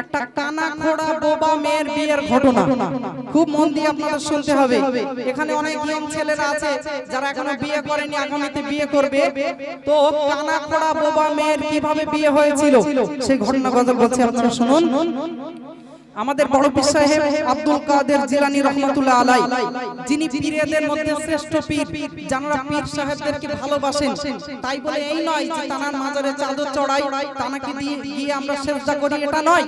একটা কানা খোড়া বোবা মেয়ের বিয়ের ঘটনা। খুব মন দিয়ে আপনাদের শুনতে হবে। এখানে অনেক ইয়ং ছেলেরা আছে, যারা এখনও বিয়ে করেনি, আগামীতে বিয়ে করবে। তো কানা খোড়া বোবা মেয়ের কীভাবে বিয়ে হয়েছিল, সেই ঘটনা কথা বলছি, আপনারা শুনুন। আমাদের বড় পীর সাহেব আব্দুল কাদের জিলানী রহমাতুল্লাহ আলাই যিনি পীরদের মধ্যে শ্রেষ্ঠ পীর যারা পীর সাহেবদেরকে ভালোবাসেন। তাই বলে এই নয় যে তানার মাজারে চাদর চড়াই তানাকে দিয়ে গিয়ে আমরা সেজদা করি এটা নয়।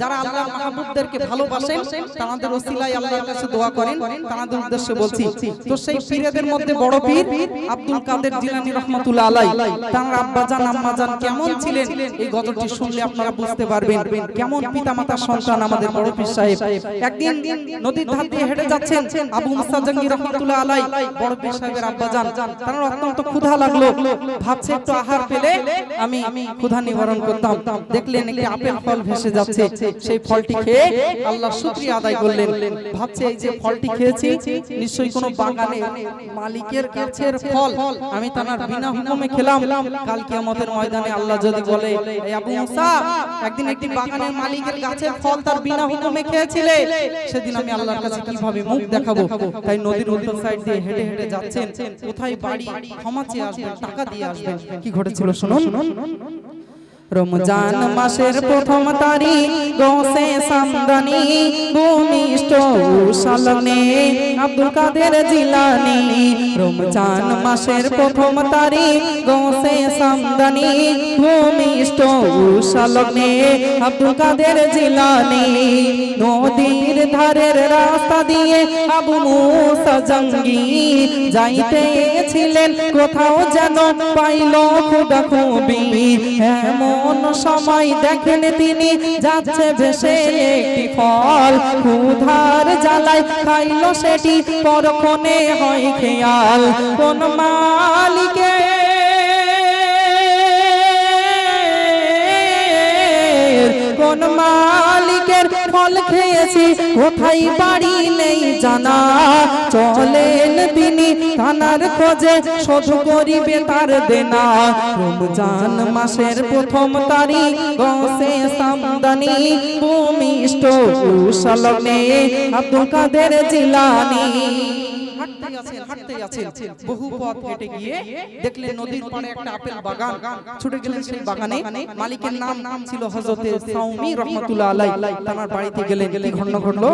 যারা আল্লাহ মাহবুবদেরকে ভালোবাসেন তাদের ওসিলায় আল্লাহর কাছে দোয়া করেন তাদের উদ্দেশ্যে বলছি। তো সেই পীরদের মধ্যে বড় পীর আব্দুল কাদের জিলানী রহমাতুল্লাহ আলাই। তার আব্বাজান আম্মাজান কেমন ছিলেন এই গজলটি শুনলে আপনারা বুঝতে পারবেন কেমন পিতামাতার সন্তান আমাদের বড় পীর সাহেব। একদিন নদীর ধার দিয়ে হেঁটে যাচ্ছেন আবু মুসা জাঙ্গি রহমাতুল্লাহ আলাই। বড় পীর সাহেবের আব্বাজান তার অত্যন্ত ক্ষুধা লাগল। ভাবছে একটু আহার পেলে আমি ক্ষুধা নিবারণ করতাম। দেখলেন একটি আপেল ফল ভেসে যাচ্ছে। সেই ফলটি খেয়ে আল্লাহ শুকরিয়া আদায় করলেন। ভাবছে এই যে ফলটি খেয়েছি নিশ্চয়ই কোনো বাগানে মালিকের গাছের ফল। আমি তার বিনা হুকুমে খেলাম। কাল কিয়ামতের ময়দানে আল্লাহ যদি বলে আবু মুসা একদিন একটি বাগানের মালিকের গাছের ফল তার বিনা হুকুমে খেয়েছিলে সেদিন আমি আল্লাহর কাছে কীভাবে মুখ দেখাবো? তাই নদীর উল্টো সাইড দিয়ে হেঁটে হেঁটে যাচ্ছেন। কোথায় বাড়ি? ক্ষমা চেয়ে আসবেন, টাকা দিয়ে আসবেন। কি ঘটেছিল শুনুন। রমজান মাসের প্রথম তারিখ, গোসে সামদানি, ভূমিষ্ঠ সালনে আব্দুল কাদের জিলানি। রমজান মাসের প্রথম সালনে আব্দুল কাদের জিলানি। নদীর ধারের রাস্তা দিয়ে আবু মুসা জঙ্গি যাইতে ছিলেন কোথাও যেন পাইল খুবি এমন সময় দেখেন তিনি, যাচ্ছে ভেসে একটি ফল। উধার জ্বালায় খাইল সেটি, পরক্ষণে হয় খেয়াল। কোন মালিকে কোন মালিকের ফল খেয়েছি। কোথায় বাড়ি নেই জানা। চলেন তিনি থানার খোঁজে, শোধ করিবে তার দেনা। রমজান মাসের প্রথম তারিখ ভূমিষ্ঠ কুশলনে আব্দুল কাদের জিলানি। হাঁটতেই আছেন হাঁটতেই আছেন। বহু পথ হেঁটে গিয়ে দেখলেন নদীর পাড়ে একটা আপেল বাগান। ছুটে গেলেন সেই বাগানে। মালিকের নাম নাম ছিল হযরতে সাউমি রহমাতুল্লাহ আলাই তার বাড়িতে গেলেন। কি ঘটনা ঘটলো?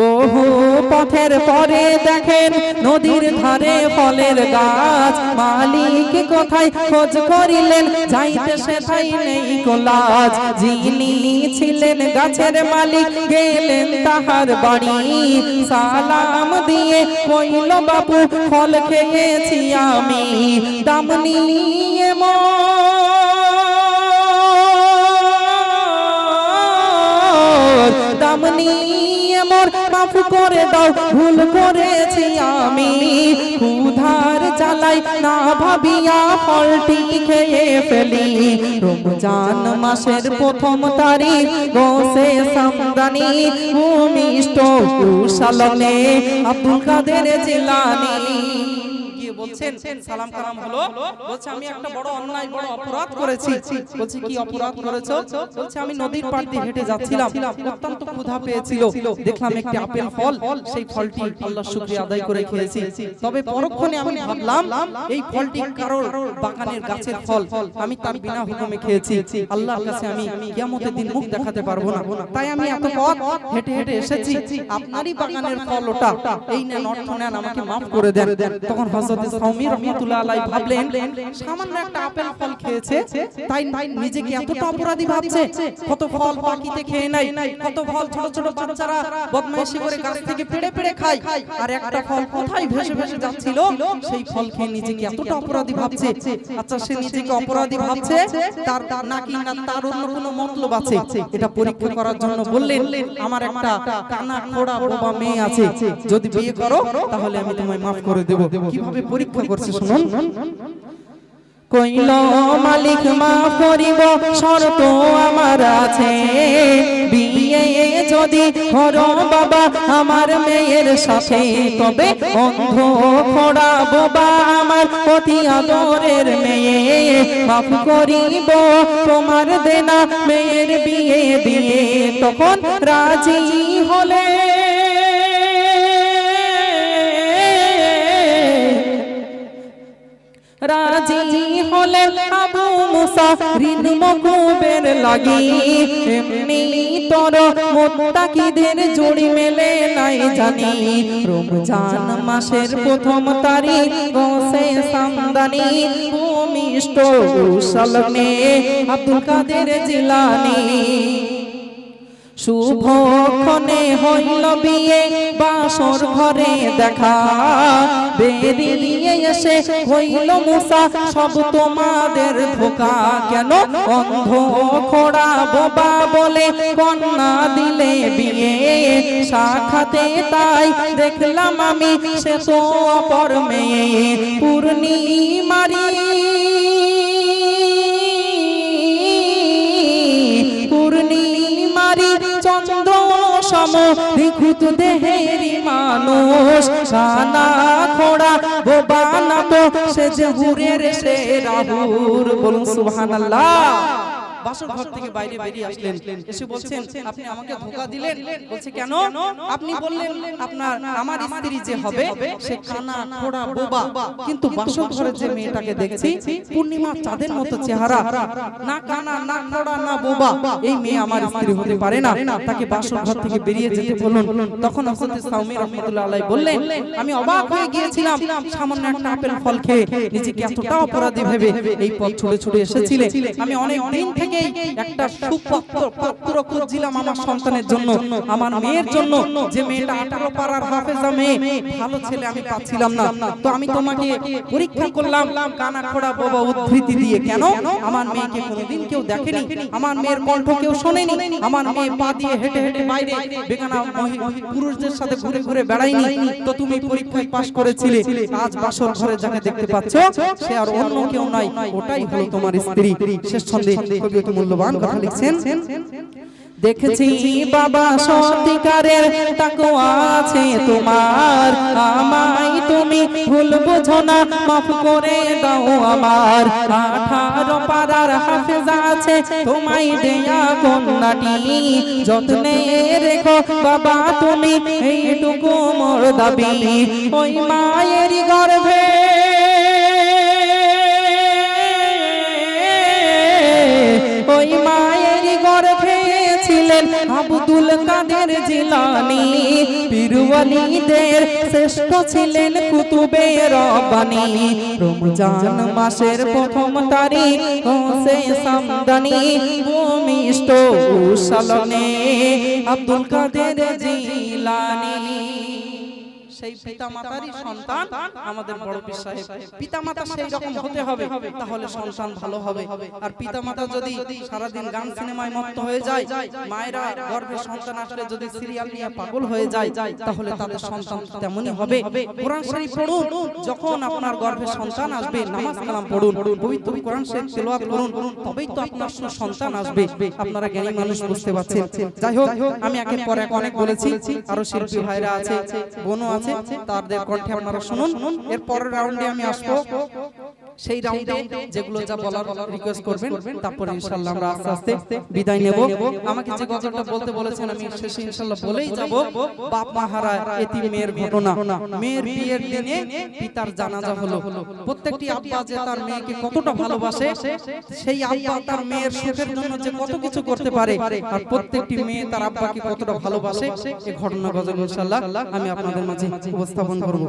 বহু পথের পরে দেখেন নদীর ধারে ফলের গাছ। মালিক কোথায় খোঁজ করিলেন? যাইতে সেথাই নেই কোলাজ। যিনি ছিলেন গাছের মালিক, গেলেন তাহার বাড়ি। সালাম দিয়ে কইল বাবু ফল খেয়েছি আমি। দাম নিয়ে দাম নিয়ে মোর মাফ করে দাও, ভুল করেছি আমি। উধার চালাই না ভাবিয়া ফলটি খেয়ে ফেলি। রমজান মাসের প্রথম তারিখ, গোসে সামদানি ভূমিষ্ঠ কুশালনে আব্দুল কাদের জিলানি। বলছেন সালাম কালাম হলো। বলছে আমি একটা বড় অন্যায় বড় অপরাধ করেছি। বলছে কি অপরাধ করেছ? বলছে আমি নদীর পাড় দিয়ে হেঁটে যাচ্ছিলাম। অত্যন্ত ক্ষুধা পেয়েছিল। দেখলাম একটি আপেল ফল সেই ফলটি শুকরিয়া আদায় করে খেয়েছি। তবে পরক্ষণে আমি ভাবলাম এই ফলটি কারোর বাগানের গাছের ফল। আমি তার বিনা হুকুমে খেয়েছি। আল্লাহর কাছে আমি কিয়ামতের দিন মুখ দেখাতে পারব না। তাই আমি এত পথ হেঁটে হেঁটে এসেছি আপনারই বাগানের ফল ওটা এই নেন অর্থ নেন আমাকে মাফ করে দেন তখন হযরত সাউমি রাহমাতুল্লাহ আলাইহি ভাবলেন, সামান্য একটা আপেল ফল খেয়েছে, তাই নিজেকে এতটা অপরাধী ভাবছে, কত ফল পাখিতে খেয়ে নাই, কত ফল ছোট ছোট বাচ্চারা বদমাইশি করে গাছ থেকে পেড়ে পেড়ে খায়, আর একটা ফল কোথায় ভেসে ভেসে যাচ্ছিল? সেই ফল খেয়ে নিজেকে এতটা অপরাধী ভাবছে আচ্ছা সে নিজেকে অপরাধী ভাবছে, তার নাকি না তার অন্য কোনো মতলব আছে? এটা পরীক্ষা করার জন্য বললেন, আমার একটা কানা খোড়া বোবা মেয়ে আছে, যদি বিয়ে করো, তাহলে আমি তোমায় মাফ করে দেব। কীভাবে পরীক্ষা করছে শুনুন। কইল মালিক মাফ করিব শর্ত আমার আছে। বিয়ে যদি হরো বাবা আমার মেয়ের সাথে তবে অন্ধ খোড়া বোবা আমার অতি আদরের মেয়ে। মাফ করিব তোমার দেনা মেয়ের বিয়ে দিয়ে তখন রাজি হলে রাজি হলেন আবু মুসা ঋণ মকুবের লাগি। এমনি তোর মোত্তাকিদের জুড়ি মেলে নাই জানি। রমজান মাসের প্রথম তারিখ, গসে সামদানি, ভূমিষ্ঠ সালমে আব্দুল কাদের জিলানি। শুভক্ষণে হইল বিয়ে, বাসর ঘরে দেখা। বেরিয়ে এসে হইল মুসা সব তোমাদের ধোকা। কেন অন্ধ খোড়া বোবা বলে কন্যা দিলে বিয়ে? সাখাতে তাই দেখলাম আমি, সে তো অপর মেয়ে। পূর্ণিমারি নিখুঁত দেহেরি মানুষ, সানা খোড়া বোবা না তো সে যে হুরের সে রাহুর। বলুন সুবহানাল্লাহ। বাসর ঘর থেকে বাইরে বেরিয়ে আসলেন। এসে বলছেন আপনি আমাকে ধোকা দিলেন। বলছে কেন? আপনি বললেন আপনার আমার স্ত্রী যে হবে সে কানা খোড়া বোবা। কিন্তু বাসর ঘরে যে মেয়েটাকে দেখছি পূর্ণিমা চাঁদের মতো চেহারা। না কানা না খোড়া না বোবা এই মেয়ে আমার স্ত্রী হতে পারে না। তাকে বাসর ঘর থেকে বেরিয়ে যেতে বলুন। তখন হযরত সাউমি রাহমাতুল্লাহ আলাইহি বললেন আমি অবাক হয়ে গিয়েছিলাম। সামান্য একটা আপেল ফল খেয়ে নিজেকে এতটা অপরাধী ভেবে এই পথ ছুড়ে ছুড়ে এসেছিলেন আমি অনেক দিন থেকেই একটা সুপাত্র পাত্র খুঁজছিলাম আমার সন্তানের জন্য আমার মেয়ের জন্য। যে মেয়েটা আঠারো পাড়ার হাফেজা মেয়ে ভালো ছেলে আমি পাচ্ছিলাম না। তো আমি তোমাকে পরীক্ষা করলাম কানা খোড়া বাবা উদ্ধৃতি দিয়ে কেন? আমার মেয়েকে কোনোদিন কেউ দেখেনি। আমার মেয়ের কণ্ঠ কেউ শোনেনি। আমার মেয়ে পা দিয়ে হেঁটে হেঁটে বাইরে বেগানা পুরুষদের সাথে ঘুরে ঘুরে বেড়াইনি তো তুমি পরীক্ষায় পাশ করেছিলে। আজ বাসর ঘরে যাকে দেখতে পাচ্ছ সে আর অন্য কেউ নাই ওটাই হলো তোমার স্ত্রী শেষ ছন্দে কবি মূল্যবান কথা লিখছেন। দেখেছি বাবা সত্যিকারের তাকওয়া আছে তোমার। আমায় তুমি ভুল বুঝো না, মাফ করে দাও আমার। আঠারো পাড়ার হাফেজা আছে, তোমায় দেয়া কন্যাটি। যত্নে রেখো বাবা তুমি, এইটুকু মোর দাবি। ওই মায়েরই গর্ভে ওই মায়ের গর্ভে ছিলেন আব্দুল কাদের জিলানি। পীরওয়ালিদের শ্রেষ্ঠ ছিলেন কুতুবে রব্বানি। রমজান মাসের প্রথম তারিখ হোসে সামদানি ভূমিষ্ঠ সালনে আব্দুল কাদের জিলানি। সেই পিতা মাতারই সন্তান। আমাদের বড় পীর সাহেব। পিতা মাতা সেই রকম হতে হবে তাহলে সন্তান ভালো হবে। আর পিতা মাতা যদি সারাদিন গান সিনেমায় মত্ত হয়ে যায় মায়েরা গর্ভে সন্তান আসলে যদি সিরিয়াল নিয়ে পাগল হয়ে যায় তাহলে তাদের সন্তান তেমনই হবে। কোরআন শরীফ পড়ুন যখন আপনার গর্ভে সন্তান আসবে নামাজ কালাম পড়ুন পবিত্র কোরআন শরীফ তেলাওয়াত করুন তবেই তো আপনার সন্তান আসবে। আপনারা জ্ঞানী মানুষ বুঝতে পারছেন যাই হোক আমি একের পর এক অনেক বলেছি আরও শিল্পী ভাইরা আছে বোনও আছে তাদের কণ্ঠে আপনারা শুনুন। এর পরের রাউন্ডে আমি আসব। সেই রাউন্ডে যেগুলো যা বলার রিকোয়েস্ট করবেন তারপর ইনশাআল্লাহ আমরা আস্তে আস্তে বিদায় নেব। আমাকে যে গজলটা বলতে বলেছেন আমি শেষে ইনশাআল্লাহ বলেই যাব। বাপ মা হারা এতি মেয়ের ঘটনা মেয়ের বিয়ের দিনে পিতার জানাজা হলো। প্রত্যেকটি আব্বা যে তার মেয়েকে কতটা ভালোবাসে সেই আব্বা তার মেয়ের সুখের জন্য যে কত কিছু করতে পারে আর প্রত্যেকটি মেয়ে তার আব্বাকে কতটা ভালোবাসে এই ঘটনা গজল ইনশাআল্লাহ আমি আপনাদের মাঝে উপস্থাপন করব